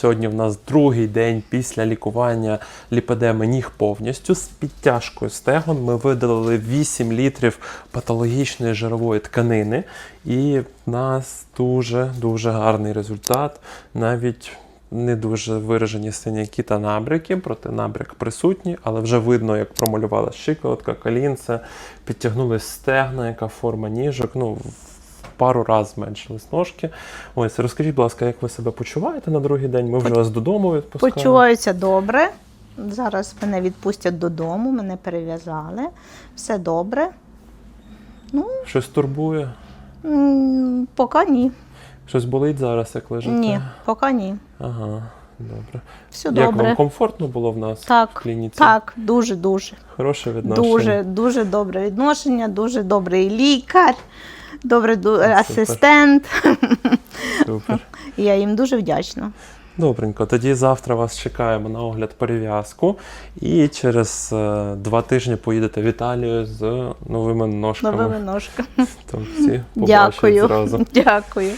Сьогодні в нас другий день після лікування ліпедеми ніг повністю з підтяжкою стегон. Ми видалили 8 літрів патологічної жирової тканини, і в нас дуже дуже гарний результат. Навіть не дуже виражені синяки та набряки, проте набряк присутній, але вже видно, як промалювала щиколотка, колінце, підтягнулись стегна, яка форма ніжок. Ну, пару разів зменшились ножки. Ось, розкажіть, будь ласка, як ви себе почуваєте на другий день? Ми вже вас додому відпускаємо. Почуваюся добре. Зараз мене відпустять додому, мене перев'язали. Все добре. Щось турбує? М, Поки ні. Щось болить зараз, як лежите? Ні, поки ні. Ага, добре. Все як добре. вам комфортно було в нас в Так, клініці? так, дуже, дуже. Хороше відношення? Дуже, дуже добре відношення, дуже добрий лікар, добрий ду- асистент. Супер. Я їм дуже вдячна. Добренько, тоді завтра вас чекаємо на огляд перев'язку. І через е, два тижні поїдете в Італію з новими ножками. Новими ножками. То всі побачать Дякую. зразу. Дякую.